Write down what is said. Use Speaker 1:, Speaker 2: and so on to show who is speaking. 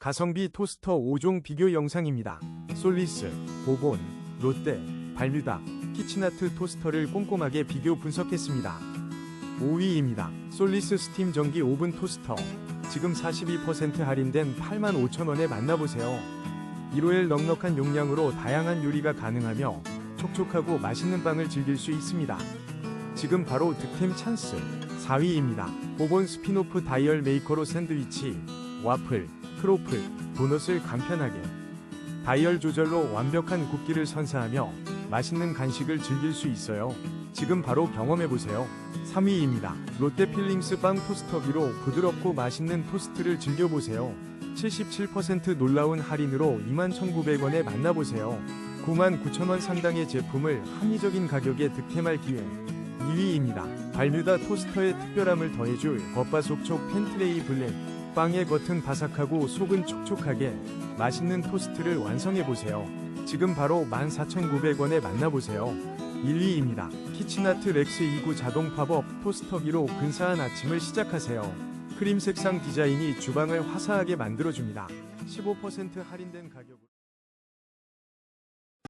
Speaker 1: 가성비 토스터 5종 비교 영상입니다. 솔리스, 보본, 롯데, 발뮤다, 키치나트 토스터를 꼼꼼하게 비교 분석했습니다. 5위입니다. 솔리스 스팀 전기 오븐 토스터. 지금 42% 할인된 85,000원에 만나보세요. 1호엘 넉넉한 용량으로 다양한 요리가 가능하며 촉촉하고 맛있는 빵을 즐길 수 있습니다. 지금 바로 득템 찬스 4위입니다. 보본 스피노프 다이얼 메이커로 샌드위치, 와플, 크로플, 도넛을 간편하게 다이얼 조절로 완벽한 굽기를 선사하며 맛있는 간식을 즐길 수 있어요. 지금 바로 경험해보세요. 3위입니다. 롯데 필링스 빵 토스터기로 부드럽고 맛있는 토스트를 즐겨보세요. 77% 놀라운 할인으로 21,900원에 만나보세요. 99,000원 상당의 제품을 합리적인 가격에 득템할 기회. 2위입니다. 발뮤다 토스터의 특별함을 더해줄 겉바속촉 펜트레이 블랙. 빵의 겉은 바삭하고 속은 촉촉하게 맛있는 토스트를 완성해보세요. 지금 바로 14,900원에 만나보세요. 1위입니다. 키치나트 렉스 29 자동 팝업 토스터기로 근사한 아침을 시작하세요. 크림 색상 디자인이 주방을 화사하게 만들어줍니다. 15% 할인된 가격으로